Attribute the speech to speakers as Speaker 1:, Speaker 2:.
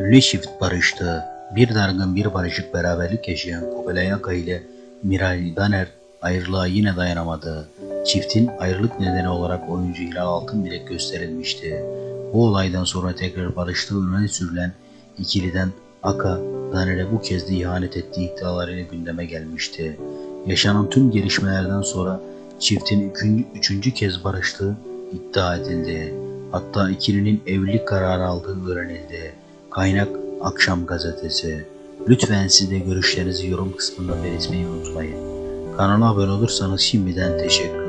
Speaker 1: Ünlü çift barıştı. Bir dargın bir barışık beraberlik yaşayan Kubilay Aka ile Miray Daner ayrılığa yine dayanamadı. Çiftin ayrılık nedeni olarak oyuncu Hilal Altın bilek gösterilmişti. Bu olaydan sonra tekrar barıştığı öne sürülen ikiliden Aka, Daner'e bu kez de ihanet ettiği iddialarıyla gündeme gelmişti. Yaşanan tüm gelişmelerden sonra çiftin üçüncü, üçüncü kez barıştığı iddia edildi. Hatta ikilinin evlilik kararı aldığı öğrenildi. Kaynak Akşam Gazetesi. Lütfen siz de görüşlerinizi yorum kısmında belirtmeyi unutmayın. Kanala abone olursanız şimdiden teşekkür